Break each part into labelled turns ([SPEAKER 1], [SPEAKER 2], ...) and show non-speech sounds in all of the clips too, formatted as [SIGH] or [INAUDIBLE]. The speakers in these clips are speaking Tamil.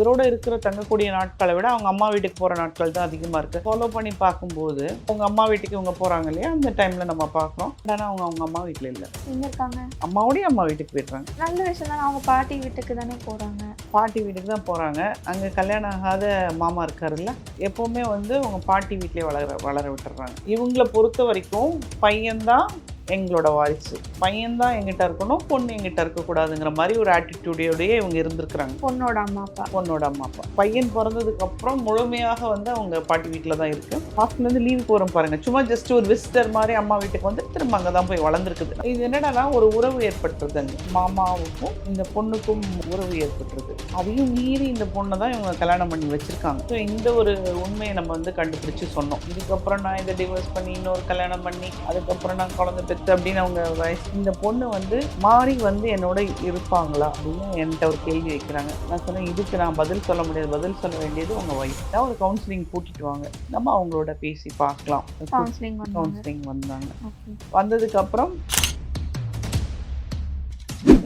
[SPEAKER 1] இவரோட இருக்கிற தங்கக்கூடிய நாட்களை விட அவங்க அம்மா வீட்டுக்கு போகிற நாட்கள் தான் அதிகமாக இருக்குது ஃபாலோ பண்ணி பார்க்கும்போது அவங்க அம்மா வீட்டுக்கு இவங்க போகிறாங்க இல்லையா? அந்த டைமில் நம்ம பார்க்குறோம். ஆனால் அவங்க அவங்க அம்மா வீட்டில் இல்லை.
[SPEAKER 2] எங்க இருக்காங்க?
[SPEAKER 1] அம்மாவோடய அம்மா வீட்டுக்கு போயிடுறாங்க.
[SPEAKER 2] நல்ல விஷயம் தானே. அவங்க பாட்டி வீட்டுக்கு தானே போறாங்க.
[SPEAKER 1] பாட்டி வீட்டுக்கு தான் போகிறாங்க அங்கே கல்யாணம் ஆகாத மாமா இருக்காருல்ல எப்போவுமே வந்து அவங்க பாட்டி வீட்டிலே வளர வளர விட்டுறாங்க. இவங்களை பொறுத்த வரைக்கும் பையன்தான் எங்களோட வாரிசு பையன்தான் எங்கிட்ட இருக்கணும் பொண்ணு எங்கிட்ட இருக்கக்கூடாதுங்கிற மாதிரி ஒரு ஆட்டிடியூடோடயே இவங்க இருந்திருக்கிறாங்க.
[SPEAKER 2] பொண்ணோட அம்மா அப்பா.
[SPEAKER 1] பொண்ணோட அம்மா அப்பா. பையன் பிறந்ததுக்கு அப்புறம் முழுமையாக வந்து அவங்க பாட்டி வீட்டில் தான் இருக்கு. ஹாஸ்டல்லேருந்து லீவ் போகிறோம் பாருங்க. சும்மா ஜஸ்ட் ஒரு விசிட்டர் மாதிரி அம்மா வீட்டுக்கு வந்து திரும்ப அங்கே தான் போய் வளர்ந்துருக்குது. இது என்னடானா ஒரு உறவு ஏற்பட்டுருது அங்கே மாமாவுக்கும் இந்த பொண்ணுக்கும் உறவு ஏற்பட்டுருது அதையும் மீறி இந்த பொண்ணை தான் இவங்க கல்யாணம் பண்ணி வச்சிருக்காங்க. ஸோ இந்த ஒரு உண்மையை நம்ம வந்து கண்டுபிடிச்சு சொன்னோம். இதுக்கப்புறம் நான் இதை டிவோர்ஸ் பண்ணி இன்னொரு கல்யாணம் பண்ணி அதுக்கப்புறம் நான் குழந்தை பெற்று அப்படின்னு அவங்க வயசு இந்த பொண்ணு வந்து மாறி வந்து என்னோட இருப்பாங்களா அப்படின்னு என்கிட்ட ஒரு கேள்வி வைக்கிறாங்க. நான் சொன்னேன் இதுக்கு நான் பதில் சொல்ல முடியாது. பதில் சொல்ல வேண்டியது உங்க ஒய்ஃப் தான். ஒரு கவுன்சிலிங் கூட்டிட்டு வாங்க. நம்ம அவங்களோட பேசி பார்க்கலாம்.
[SPEAKER 2] கவுன்சிலிங்
[SPEAKER 1] கவுன்சிலிங் வந்தாங்க.
[SPEAKER 2] ஓகே
[SPEAKER 1] வந்ததுக்கு அப்புறம்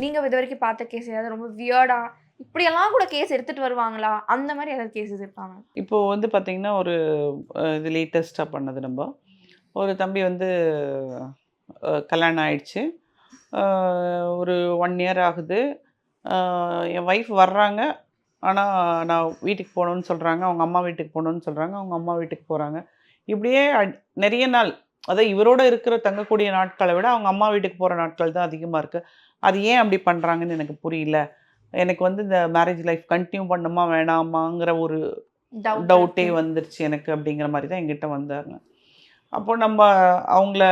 [SPEAKER 2] நீங்க இது வரைக்கும் பார்த்த கேஸ் ஏதாவது ரொம்ப வியர்டா இப்படியெல்லாம் கூட கேஸ் எடுத்துட்டு வருவாங்களா? அந்த மாதிரி ஏதாவது கேசஸ் இருப்பாங்க
[SPEAKER 1] இப்போ வந்து பார்த்தீங்கன்னா ஒரு இது லேட்டஸ்ட்டாக பண்ணது நம்ம. ஒரு தம்பி வந்து கல்யாணம் ஆயிடுச்சு. ஒரு ஒன் இயர் ஆகுது. என் ஒய்ஃப் வர்றாங்க. ஆனால் நான் வீட்டுக்கு போகணுன்னு சொல்கிறாங்க அவங்க அம்மா வீட்டுக்கு போகணுன்னு சொல்கிறாங்க அவங்க அம்மா வீட்டுக்கு போகிறாங்க இப்படியே நிறைய நாள். அதாவது இவரோட இருக்கிற தங்கக்கூடிய நாட்களை விட அவங்க அம்மா வீட்டுக்கு போகிற நாட்கள் தான் அதிகமாக இருக்குது அது ஏன் அப்படி பண்ணுறாங்கன்னு எனக்கு புரியல. எனக்கு வந்து இந்த மேரேஜ் லைஃப் கண்டினியூ பண்ணுமா வேணாமாங்கிற ஒரு டவுட்டே. வந்துருச்சு எனக்கு அப்படிங்கிற மாதிரி தான் எங்கிட்ட வந்தாங்க. அப்போ நம்ம அவங்கள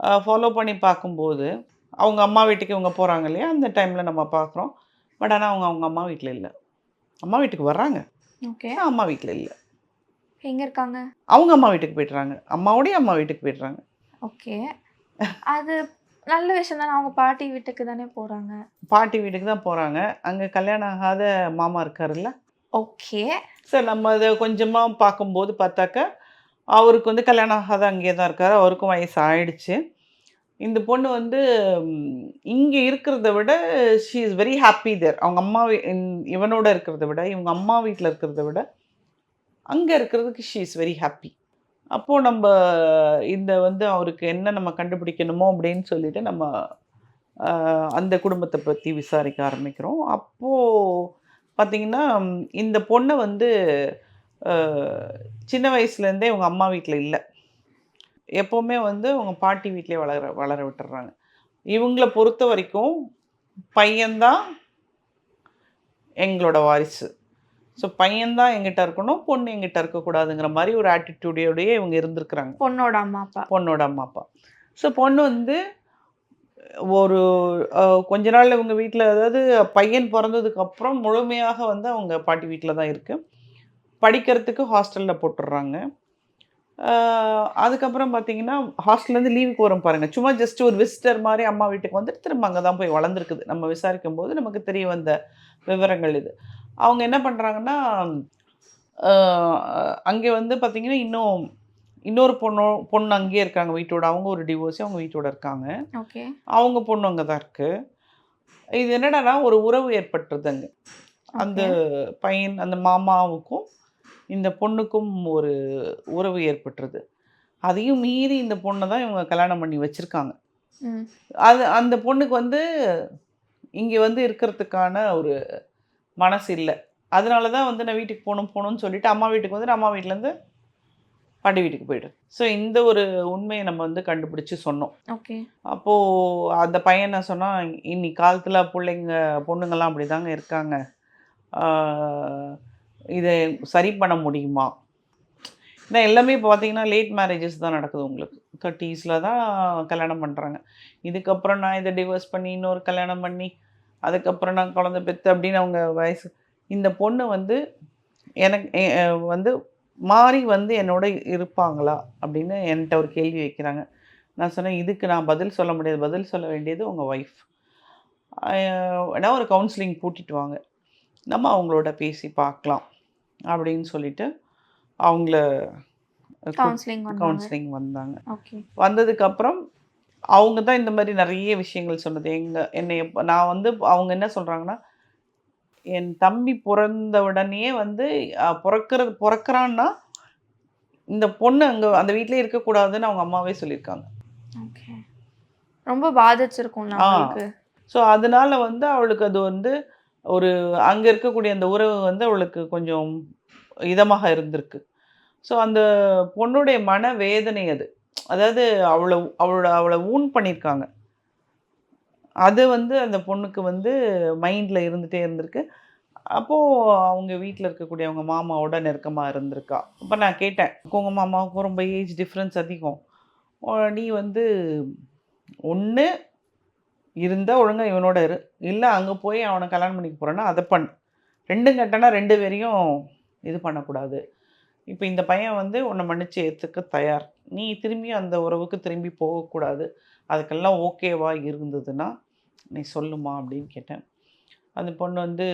[SPEAKER 1] ஃபாலோ பண்ணி பார்க்கும்போது அவங்க அம்மா வீட்டுக்கு இவங்க போகிறாங்க இல்லையா? அந்த டைமில் நம்ம பார்க்குறோம். பட் ஆனால் அவங்க அவங்க அம்மா வீட்டில் இல்லை. அம்மா வீட்டுக்கு வர்றாங்க.
[SPEAKER 2] ஓகே
[SPEAKER 1] அம்மா வீட்டில் இல்லை.
[SPEAKER 2] எங்க இருக்காங்க?
[SPEAKER 1] அவங்க அம்மா வீட்டுக்கு போய்ட்டுறாங்க. அம்மாவோடய அம்மா வீட்டுக்கு போய்ட்டுறாங்க.
[SPEAKER 2] ஓகே அது நல்ல விஷயம் தானே. அவங்க பாட்டி வீட்டுக்கு தானே போறாங்க?
[SPEAKER 1] பாட்டி வீட்டுக்கு தான் போகிறாங்க அங்கே கல்யாணம் ஆகாத மாமா இருக்காருல்ல?
[SPEAKER 2] ஓகே
[SPEAKER 1] சார் நம்ம அதை கொஞ்சமாக பார்க்கும்போது பார்த்தாக்க அவருக்கு வந்து கல்யாணம் ஆகாத அங்கேயே தான் இருக்கார். அவருக்கும் வயசு ஆயிடுச்சு இந்த பொண்ணு வந்து இங்கே இருக்கிறத விட she is very happy there அவங்க அம்மா இவனோட இருக்கிறத விட இவங்க அம்மா வீட்டில் இருக்கிறத விட அங்கே இருக்கிறதுக்கு ஷீ இஸ் வெரி ஹாப்பி அப்போது நம்ம இந்த வந்து அவருக்கு என்ன நம்ம கண்டுபிடிக்கணுமோ அப்படின்னு சொல்லிட்டு நம்ம அந்த குடும்பத்தை பற்றி விசாரிக்க ஆரம்பிக்கிறோம். அப்போது பார்த்தீங்கன்னா இந்த பொண்ணை வந்து சின்ன வயசுலேருந்தே இவங்க அம்மா வீட்டில் இல்லை. எப்போவுமே வந்து அவங்க பாட்டி வீட்டிலே வளர வளர விட்டுறாங்க இவங்கள பொறுத்த வரைக்கும் பையன்தான் எங்களோட வாரிசு. ஸோ பையன்தான் எங்கிட்ட இருக்கணும் பொண்ணு எங்கிட்ட இருக்கக்கூடாதுங்கிற மாதிரி ஒரு ஆட்டிடியூடோடயே இவங்க இருந்திருக்கிறாங்க.
[SPEAKER 2] பொண்ணோட அம்மா அப்பா.
[SPEAKER 1] பொண்ணோட அம்மா அப்பா. ஸோ பொண்ணு வந்து ஒரு கொஞ்ச நாள் இவங்க வீட்டில் அதாவது பையன் பிறந்ததுக்கு அப்புறம் முழுமையாக வந்து அவங்க பாட்டி வீட்டில் தான் இருக்கு. படிக்கிறதுக்கு ஹாஸ்டலில் போட்டுடுறாங்க அதுக்கப்புறம் பார்த்தீங்கன்னா ஹாஸ்டல்லேருந்து லீவுக்கு வரும் பாருங்கள் சும்மா ஜஸ்ட் ஒரு விசிட்டர் மாதிரி அம்மா வீட்டுக்கு வந்துட்டு திரும்ப அங்கே தான் போய் வளர்ந்துருக்குது. நம்ம விசாரிக்கும் போது நமக்கு தெரிய வந்த விவரங்கள் இது. அவங்க என்ன பண்ணுறாங்கன்னா அங்கே வந்து பார்த்தீங்கன்னா இன்னும் இன்னொரு பொண்ணு பொண்ணு அங்கேயே இருக்காங்க. வீட்டோட அவங்க ஒரு டிவோர்ஸி அவங்க வீட்டோட இருக்காங்க.
[SPEAKER 2] ஓகே.
[SPEAKER 1] அவங்க பொண்ணு அங்கே தான் இருக்கு. இது என்னடான்னா ஒரு உறவு ஏற்பட்டுருது அங்கே அந்த பையன் அந்த மாமாவுக்கும் இந்த பொண்ணுக்கும் ஒரு உறவு ஏற்பட்டுருது. அதையும் மீறி இந்த பொண்ணை தான் இவங்க கல்யாணம் பண்ணி வச்சுருக்காங்க. அது அந்த பொண்ணுக்கு வந்து இங்கே வந்து இருக்கிறதுக்கான ஒரு மனசு இல்லை. அதனால தான் வந்து நான் வீட்டுக்கு போகணும் போகணும்னு சொல்லிட்டு அம்மா வீட்டுக்கு வந்து அம்மா வீட்டிலேருந்து பாட்டி வீட்டுக்கு போய்டு ஸோ இந்த ஒரு உண்மையை நம்ம வந்து கண்டுபிடிச்சு சொன்னோம்.
[SPEAKER 2] ஓகே.
[SPEAKER 1] அப்போது அந்த பையன் என்ன சொன்னால் இன்னைக்கு காலத்தில் பிள்ளைங்க பொண்ணுங்கள்லாம் அப்படி தாங்க இருக்காங்க இதை சரி பண்ண முடியுமா? ஏன்னா எல்லாமே இப்போ பார்த்தீங்கன்னா லேட் மேரேஜஸ் தான் நடக்குது உங்களுக்கு. தேர்ட்டிஸில் தான் கல்யாணம் பண்ணுறாங்க இதுக்கப்புறம் நான் இதை டிவோர்ஸ் பண்ணி இன்னொரு கல்யாணம் பண்ணி அதுக்கப்புறம் நான் குழந்த பெற்று அப்படின்னு அவங்க வயசு இந்த பொண்ணு வந்து எனக்கு எ- வந்து மாறி வந்து என்னோட இருப்பாங்களா? அப்படின்னு என்கிட்ட ஒரு கேள்வி வைக்கிறாங்க. நான் சொன்னேன் இதுக்கு நான் பதில் சொல்ல முடியாது. பதில் சொல்ல வேண்டியது உங்கள் ஒய்ஃப் ஏன்னா ஒரு கவுன்சிலிங் கூட்டிட்டு வாங்க. நம்ம அவங்களோட பேசி பார்க்கலாம். அப்படின்னு சொல்லிட்டு அவங்கள
[SPEAKER 2] கவுன்சிலிங்
[SPEAKER 1] கவுன்சிலிங் வந்தாங்க.
[SPEAKER 2] ஓகே
[SPEAKER 1] வந்ததுக்கப்புறம் அவங்க தான் இந்த மாதிரி நிறைய விஷயங்கள் சொன்னது. எங்க என்னை நான் வந்து அவங்க என்ன சொல்கிறாங்கன்னா என் தம்பி பிறந்த உடனேயே வந்து பிறக்கிறது பிறக்கிறான்னா இந்த பொண்ணு அங்கே அந்த வீட்டிலே இருக்கக்கூடாதுன்னு அவங்க அம்மாவே சொல்லியிருக்காங்க.
[SPEAKER 2] ஓகே ரொம்ப. அவங்களுக்கு.
[SPEAKER 1] ஸோ அதனால வந்து அவளுக்கு அது வந்து ஒரு அங்கே இருக்கக்கூடிய அந்த உறவு வந்து அவளுக்கு கொஞ்சம் இதமாக இருந்திருக்கு. ஸோ அந்த பொண்ணுடைய மன வேதனை அது. அதாவது அவளை அவளோட அவளை ஊன் பண்ணியிருக்காங்க. அது வந்து அந்த பொண்ணுக்கு வந்து மைண்டில் இருந்துகிட்டே இருந்திருக்கு. அப்போது அவங்க வீட்டில் இருக்கக்கூடிய அவங்க மாமாவோட நெருக்கமாக இருந்திருக்கா. அப்போ நான் கேட்டேன் உங்கள் மாமாவுக்கும் ரொம்ப ஏஜ் டிஃப்ரென்ஸ் அதிகம். நீ வந்து ஒன்று இருந்தால் ஒழுங்காக இவனோட இரு. இல்லை அங்கே போய் அவனை கல்யாணம் பண்ணிக்க போகிறேன்னா அதை பண்ணு. ரெண்டும் கட்டனா ரெண்டு பேரையும் இது பண்ணக்கூடாது. இப்போ இந்த பையன் வந்து உன்னை மன்னிச்சு ஏற்றுக்க தயார். நீ திரும்பி அந்த உறவுக்கு திரும்பி போகக்கூடாது. அதுக்கெல்லாம் ஓகேவா இருந்ததுன்னா நீ சொல்லுமா அப்படின்னு கேட்டேன். அந்த பொண்ணு வந்து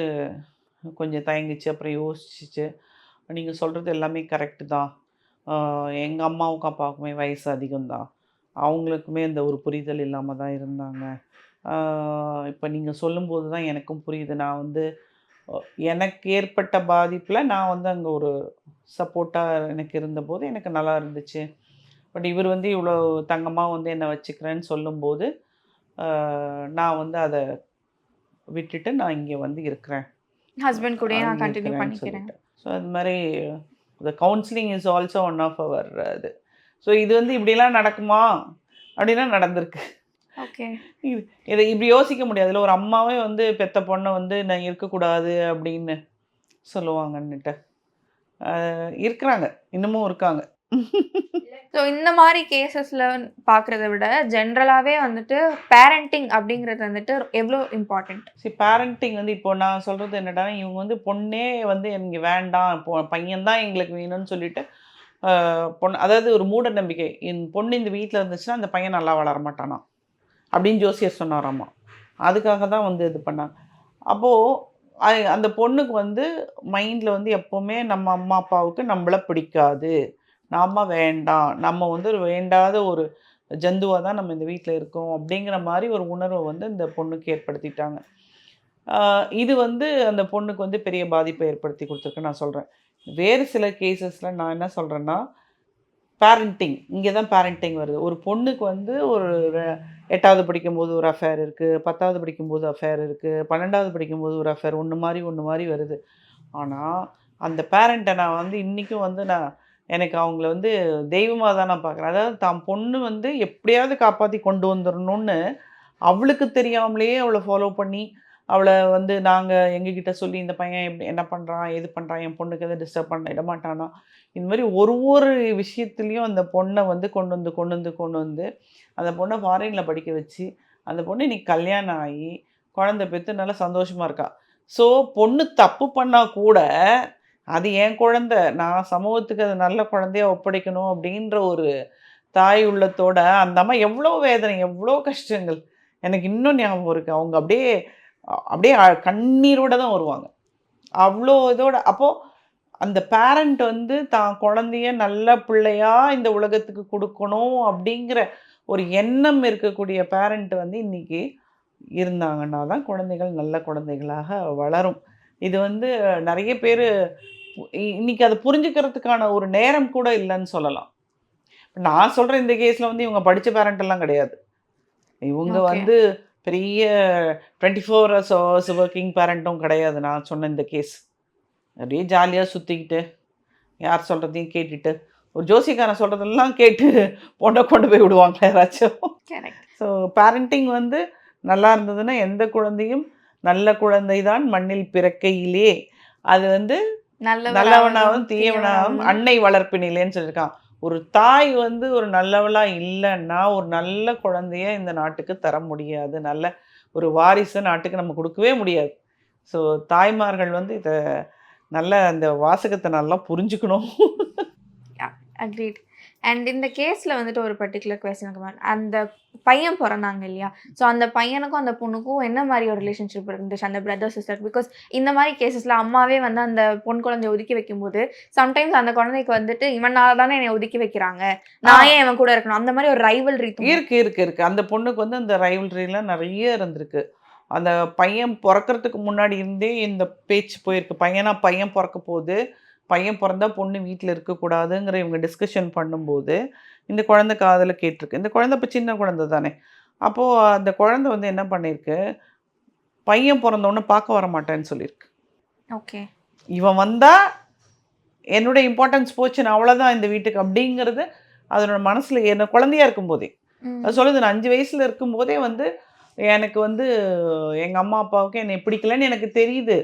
[SPEAKER 1] கொஞ்சம் தயங்கிச்சு அப்புறம் யோசிச்சு நீங்கள் சொல்கிறது எல்லாமே கரெக்டு தான். எங்கள் அம்மாவுக்கும் அப்பாவுக்குமே வயசு அதிகம்தான். அவங்களுக்குமே இந்த ஒரு புரிதல் இல்லாமல் தான் இருந்தாங்க. இப்போ நீங்கள் சொல்லும்போது தான் எனக்கும் புரியுது. நான் வந்து எனக்கு ஏற்பட்ட பாதிப்பில் நான் வந்து அங்கே ஒரு சப்போர்ட்டாக எனக்கு இருந்தபோது எனக்கு நல்லா இருந்துச்சு. பட் இவர் வந்து இவ்வளோ தங்கமாக வந்து என்னை வச்சுக்கிறேன்னு சொல்லும்போது நான் வந்து அதை விட்டுட்டு நான் இங்கே வந்து இருக்கிறேன்.
[SPEAKER 2] ஹஸ்பண்ட் கூட நான் கண்டினியூ பண்ணிக்கிறேன்.
[SPEAKER 1] ஸோ அது மாதிரி the counselling is also one of our இது ஸோ இது வந்து இப்படிலாம் நடக்குமா? அப்படின்னா நடந்திருக்கு. இது- இதை இப்படி யோசிக்க முடியாதுல்ல ஒரு அம்மாவே வந்து பெத்த பொண்ணை வந்து நான் இருக்கக்கூடாது அப்படின்னு சொல்லுவாங்கன்னுட்டு. இருக்கிறாங்க இன்னமும் இருக்காங்க.
[SPEAKER 2] ஸோ இந்த மாதிரி கேசஸ்ல பார்க்குறத விட ஜென்ரலாகவே வந்துட்டு பேரண்டிங் அப்படிங்கிறது வந்துட்டு எவ்வளோ இம்பார்ட்டண்ட்
[SPEAKER 1] சரி பேரண்டிங் வந்து இப்போ நான் சொல்கிறது என்னடா இவங்க வந்து பொண்ணே வந்து எனக்கு வேண்டாம் இப்போ பையன்தான் எங்களுக்கு வேணும்னு சொல்லிட்டு பொண்ணு அதாவது ஒரு மூட நம்பிக்கை. என் பொண்ணு இந்த வீட்டில் இருந்துச்சுன்னா அந்த பையன் நல்லா வளர மாட்டானா அப்படின்னு ஜோசியர் சொன்னாராம்மா அதுக்காக தான் வந்து இது பண்ணாங்க. அப்போது அந்த பொண்ணுக்கு வந்து மைண்டில் வந்து எப்போவுமே நம்ம அம்மா அப்பாவுக்கு நம்மளை பிடிக்காது. நாம் வேண்டாம். நம்ம வந்து ஒரு வேண்டாத ஒரு ஜந்துவாக தான் நம்ம இந்த வீட்டில் இருக்கோம் அப்படிங்கிற மாதிரி ஒரு உணர்வை வந்து இந்த பொண்ணுக்கு ஏற்படுத்திட்டாங்க. இது வந்து அந்த பொண்ணுக்கு வந்து பெரிய பாதிப்பை ஏற்படுத்தி கொடுத்துருக்கு நான் சொல்கிறேன் வேறு சில கேசஸில் நான் என்ன சொல்கிறேன்னா பேரண்டிங் இங்கே தான் பேரண்டிங் வருது. ஒரு பொண்ணுக்கு வந்து ஒரு எட்டாவது படிக்கும்போது ஒரு அஃபேர் இருக்குது பத்தாவது படிக்கும்போது அஃபேர் இருக்குது பன்னெண்டாவது படிக்கும்போது ஒரு அஃபேர் ஒன்று மாதிரி ஒன்று மாதிரி வருது. ஆனால் அந்த பேரண்ட்டை நான் வந்து இன்றைக்கும் வந்து நான் எனக்கு அவங்கள வந்து தெய்வமாக தான் நான் பார்க்குறேன். அதாவது தான் பொண்ணு வந்து எப்படியாவது காப்பாற்றி கொண்டு வந்துடணும்னு அவளுக்கு தெரியாமலேயே அவளை ஃபாலோ பண்ணி அவளை வந்து நாங்கள் எங்ககிட்ட சொல்லி இந்த பையன் எப்படி என்ன பண்ணுறான் எது பண்ணுறான் என் பொண்ணுக்கு எதை டிஸ்டர்ப் பண்ண இடமாட்டானா? இந்த மாதிரி ஒரு ஒரு விஷயத்துலேயும் அந்த பொண்ணை வந்து கொண்டு வந்து கொண்டு வந்து கொண்டு வந்து அந்த பொண்ணை ஃபாரினில் படிக்க வச்சு அந்த பொண்ணு இன்னைக்கு கல்யாணம் ஆகி குழந்தை பெற்று நல்லா சந்தோஷமாக இருக்கா. ஸோ பொண்ணு தப்பு பண்ணால் கூட அது என் குழந்தை நான் சமூகத்துக்கு அது நல்ல குழந்தைய ஒப்படைக்கணும் அப்படின்ற ஒரு தாய் உள்ளத்தோட அந்த அம்மா எவ்வளோ வேதனை எவ்வளோ கஷ்டங்கள். எனக்கு இன்னும் ஞாபகம் இருக்குது அவங்க அப்படியே அப்படியே கண்ணீரோட தான் வருவாங்க. அவ்வளோ இதோட அப்போது அந்த பேரண்ட் வந்து தான் குழந்தைய நல்ல பிள்ளையா இந்த உலகத்துக்கு கொடுக்கணும் அப்படிங்கிற ஒரு எண்ணம் இருக்கக்கூடிய பேரண்ட் வந்து இன்னைக்கு இருந்தாங்கன்னா தான் குழந்தைகள் நல்ல குழந்தைகளாக வளரும். இது வந்து நிறைய பேர் இன்னைக்கு அதை புரிஞ்சுக்கிறதுக்கான ஒரு நேரம் கூட இல்லைன்னு சொல்லலாம். நான் சொல்கிற இந்த கேஸில் வந்து இவங்க படித்த பேரண்ட் எல்லாம் கிடையாது. இவங்க. வந்து பெரிய டுவெண்ட்டி ஃபோர் ஹவர்ஸ் ஒர்க்கிங் பேரண்ட்டும் கிடையாது. நான் சொன்ன இந்த கேஸ் அப்படியே ஜாலியாக சுற்றிக்கிட்டு யார் சொல்கிறதையும் கேட்டுட்டு ஒரு ஜோசிக்காரன் சொல்கிறதெல்லாம் கேட்டு பொண்ணை கொண்டு போய் விடுவாங்க யாராச்சும். ஸோ பேரண்டிங் வந்து நல்லா இருந்ததுன்னா எந்த குழந்தையும் நல்ல குழந்தை தான் மண்ணில் பிறக்கையிலே. அது வந்து நல்லவனாகவும் தீயவனாகவும். அன்னை வளர்ப்பினிலேன்னு சொல்லியிருக்கான். ஒரு தாய் வந்து ஒரு நல்லவளா இல்லைன்னா ஒரு நல்ல குழந்தைய இந்த நாட்டுக்கு தர முடியாது. நல்ல ஒரு வாரிசு நாட்டுக்கு நம்ம கொடுக்கவே முடியாது. ஸோ தாய்மார்கள் வந்து இதை நல்ல அந்த வாசகத்தை நல்லா புரிஞ்சுக்கணும்.
[SPEAKER 2] அக்ரீட் அண்ட் இந்த கேஸில் வந்துட்டு ஒரு பர்டிகுலர் கொஸ்டின் அந்த பையன் பிறந்தாங்க இல்லையா? ஸோ அந்த பையனுக்கும் அந்த பொண்ணுக்கும் என்ன மாதிரி ஒரு ரிலேஷன்ஷிப் இருந்துச்சு? அந்த பிரதர் சிஸ்டர் பிகாஸ் இந்த மாதிரி கேசஸில் அம்மாவே வந்து அந்த பொன் குழந்தைய ஒதுக்கி வைக்கும்போது சம்டைம்ஸ் அந்த குழந்தைக்கு வந்துட்டு இவனால தானே என்னை ஒதுக்கி வைக்கிறாங்க? நான் ஏன் இவன் கூட இருக்கணும்? அந்த மாதிரி ஒரு ரைவல்
[SPEAKER 1] இருக்கு இருக்கு இருக்கு. அந்த பொண்ணுக்கு வந்து அந்த ரைவல்ரிலாம் நிறைய இருந்திருக்கு. அந்த பையன் பொறக்கறதுக்கு முன்னாடி இருந்தே இந்த பேச்சு போயிருக்கு. பையனா பையன் பொறக்க போகுது. பையன் பிறந்தா பொண்ணு வீட்டில் இருக்கக்கூடாதுங்கிற இவங்க டிஸ்கஷன் பண்ணும்போது இந்த குழந்தை காதில் கேட்டிருக்கு. இந்த குழந்தை இப்போ சின்ன குழந்தை தானே. அப்போது அந்த குழந்தை வந்து என்ன பண்ணியிருக்கு? பையன் பிறந்தோன்னு பார்க்க வர மாட்டேன்னு சொல்லியிருக்கு.
[SPEAKER 2] ஓகே.
[SPEAKER 1] இவன் வந்தா என்னோட இம்பார்ட்டன்ஸ் போச்சு நான் அவ்வளோதான் இந்த வீட்டுக்கு அப்படிங்கிறது அதனோட மனசில் என்ன குழந்தையா இருக்கும்போதே. அது சொல்லுது நான் அஞ்சு வயசுல இருக்கும்போதே வந்து எனக்கு வந்து எங்க அம்மா அப்பாவுக்கு என்னை பிடிக்கலன்னு எனக்கு தெரியுது.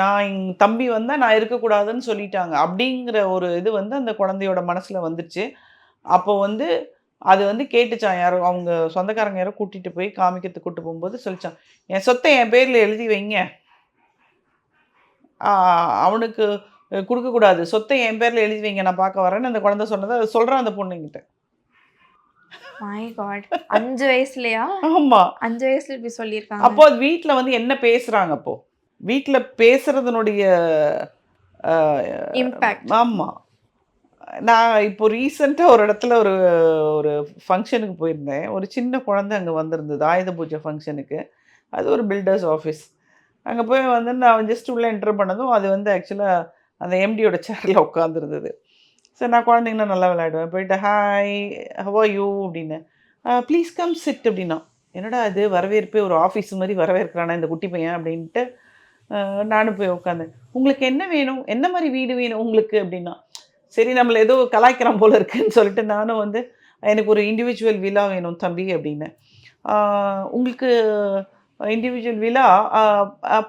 [SPEAKER 1] நான் தம்பி வந்தா நான் இருக்கக்கூடாதுன்னு சொல்லிட்டாங்க. அப்படிங்கிற ஒரு இது வந்து அந்த குழந்தையோட மனசுல வந்துச்சு அப்போ வந்து அது வந்து கேட்டுச்சான் யாரோ அவங்க சொந்தக்காரங்க யாரோ கூட்டிட்டு போய் காமிக்கிறதுக்கு கூட்டு போகும்போது சொல்லிச்சான் என் சொத்தை என் பேர்ல எழுதி வைங்க. அவனுக்கு கொடுக்கக்கூடாது. சொத்தை என் பேர்ல எழுதி வைங்க. நான் பார்க்க வரேன்னு அந்த குழந்தை சொன்னதை அது சொல்றான் அந்த பொண்ணுங்கிட்ட.
[SPEAKER 2] அஞ்சு வயசுலயா?
[SPEAKER 1] ஆமா.
[SPEAKER 2] அஞ்சு வயசுல இப்படி சொல்லியிருக்காங்க.
[SPEAKER 1] அப்போ அது வீட்டில் வந்து என்ன பேசுறாங்க அப்போ? வீட்டில் பேசுறதுனுடைய
[SPEAKER 2] இம்பாக்ட்
[SPEAKER 1] ஆமாம் நான் இப்போ ரீசெண்டாக ஒரு இடத்துல ஒரு ஒரு ஃபங்க்ஷனுக்கு போயிருந்தேன். ஒரு சின்ன குழந்தை அங்கே வந்திருந்தது ஆயுத பூஜை ஃபங்க்ஷனுக்கு அது ஒரு பில்டர்ஸ் ஆஃபீஸ் அங்கே போய் வந்து நான் ஜஸ்ட் உள்ளே என்டர் பண்ணதும் அது வந்து ஆக்சுவலாக அந்த எம்டியோட சேரில் உட்காந்துருந்தது சரி நான் குழந்தைங்கன்னா நல்லா விளையாடுவேன். போயிட்டு ஹாய் ஹவா யூ அப்படின்னு. ப்ளீஸ் கம் சிட் அப்படின்னா. என்னடா இது? வரவேற்பு ஒரு ஆஃபீஸ் மாதிரி வரவேற்கிறானா இந்த குட்டி பையன்? அப்படின்ட்டு நானும் போய் உட்காந்தேன் உங்களுக்கு என்ன வேணும்? என்ன மாதிரி வீடு வேணும் உங்களுக்கு? அப்படின்னா சரி நம்மளை ஏதோ கலாய்க்கிறோம் போல இருக்குன்னு சொல்லிட்டு நானும் வந்து எனக்கு ஒரு இண்டிவிஜுவல் விழா வேணும் தம்பி அப்படின்னு. உங்களுக்கு இண்டிவிஜுவல் விழா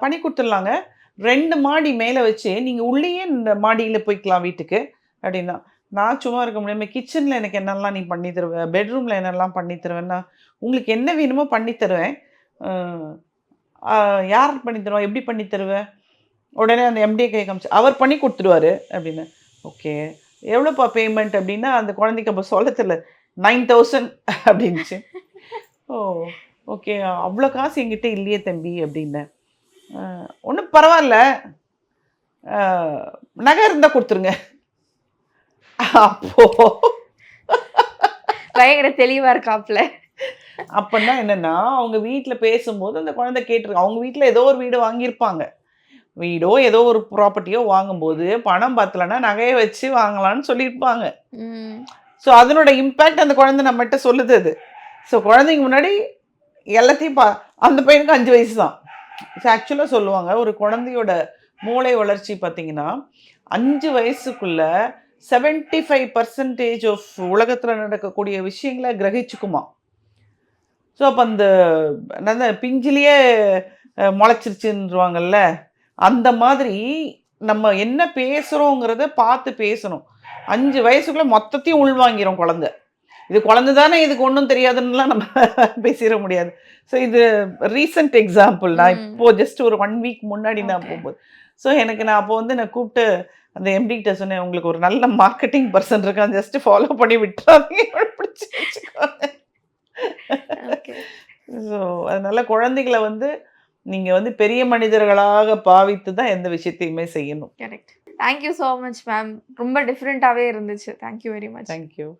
[SPEAKER 1] பண்ணி கொடுத்துடலாங்க. ரெண்டு மாடி மேலே வச்சு நீங்கள் உள்ளேயே இந்த மாடியில் போய்க்கலாம் வீட்டுக்கு அப்படின்னா நான் சும்மா இருக்க முடியாமல் கிச்சனில் எனக்கு என்னெல்லாம் நீ பண்ணி தருவேன் பெட்ரூமில் என்னெல்லாம் பண்ணி தருவேன்னா உங்களுக்கு என்ன வேணுமோ பண்ணி தருவேன். யார் பண்ணி தருவா? எப்படி பண்ணி தருவேன் உடனே அந்த எம்டிஏ கை காமிச்சு அவர் பண்ணி கொடுத்துருவாரு அப்படின்னு. ஓகே. எவ்வளோப்பா பேமெண்ட் அப்படின்னா அந்த குழந்தைக்கு அப்போ சொல்ல தெரியல. நைன் தௌசண்ட் அப்படின்ச்சு ஓ ஓகே. அவ்வளோ காசு என்கிட்ட இல்லையே தம்பி அப்படின்னேன் ஒன்றும் பரவாயில்ல. நகை இருந்தால் கொடுத்துருங்க. அப்போ.
[SPEAKER 2] பயங்கர தெளிவாக இருக்காப்ல.
[SPEAKER 1] அப்படின்னா என்னன்னா அவங்க வீட்டில் பேசும்போது அந்த குழந்தை கேட்டிருக்கு. அவங்க வீட்டில் ஏதோ ஒரு வீடு வாங்கியிருப்பாங்க. வீடோ ஏதோ ஒரு ப்ராப்பர்ட்டியோ வாங்கும்போது பணம் பத்தலைன்னா நகையை வச்சு வாங்கலாம்னு சொல்லியிருப்பாங்க. ஸோ அதனோட இம்பேக்ட் அந்த குழந்தை நம்மகிட்ட சொல்லுது அது. ஸோ குழந்தைக்கு முன்னாடி எல்லாத்தையும் பா அந்த பையனுக்கு அஞ்சு வயசு தான். ஸோ ஆக்சுவலாக சொல்லுவாங்க ஒரு குழந்தையோட மூளை வளர்ச்சி பார்த்தீங்கன்னா அஞ்சு வயசுக்குள்ள 75% ஃபைவ் பர்சன்டேஜ் ஆஃப் உலகத்தில் நடக்கக்கூடிய விஷயங்களை கிரகிச்சுக்குமா ஸோ அப்போ அந்த அந்த பிஞ்சிலேயே முளைச்சிருச்சுன்றவாங்கல்ல அந்த மாதிரி நம்ம என்ன பேசுகிறோங்கிறத பார்த்து பேசணும். அஞ்சு வயசுக்குள்ள மொத்தத்தையும் உள்வாங்கிரும் குழந்தை. இது குழந்தை தானே இதுக்கு ஒன்றும் தெரியாதுன்னுலாம் நம்ம [LAUGHS] பேசிட முடியாது. ஸோ இது ரீசெண்ட் எக்ஸாம்பிள் நான்
[SPEAKER 2] ம்.
[SPEAKER 1] இப்போ ஜஸ்ட் ஒரு ஒன் வீக் முன்னாடி நான். போகும்போது. ஸோ எனக்கு நான் அப்போ வந்து நான் கூப்பிட்டு அந்த எம்டி கிட்ட சொன்னேன் உங்களுக்கு ஒரு நல்ல மார்க்கெட்டிங் பர்சன் இருக்கான். ஜஸ்ட் ஃபாலோ பண்ணி விட்டுறாதீங்க. [LAUGHS] பிடிச்சி ஸோ அதனால குழந்தைகளை வந்து நீங்கள் வந்து பெரிய மனிதர்களாக பாவித்து தான் எந்த விஷயத்தையுமே செய்யணும்.
[SPEAKER 2] Correct thank you so much ma'am ரொம்ப டிஃப்ரெண்ட்டாகவே இருந்துச்சு. Thank you very much
[SPEAKER 1] thank you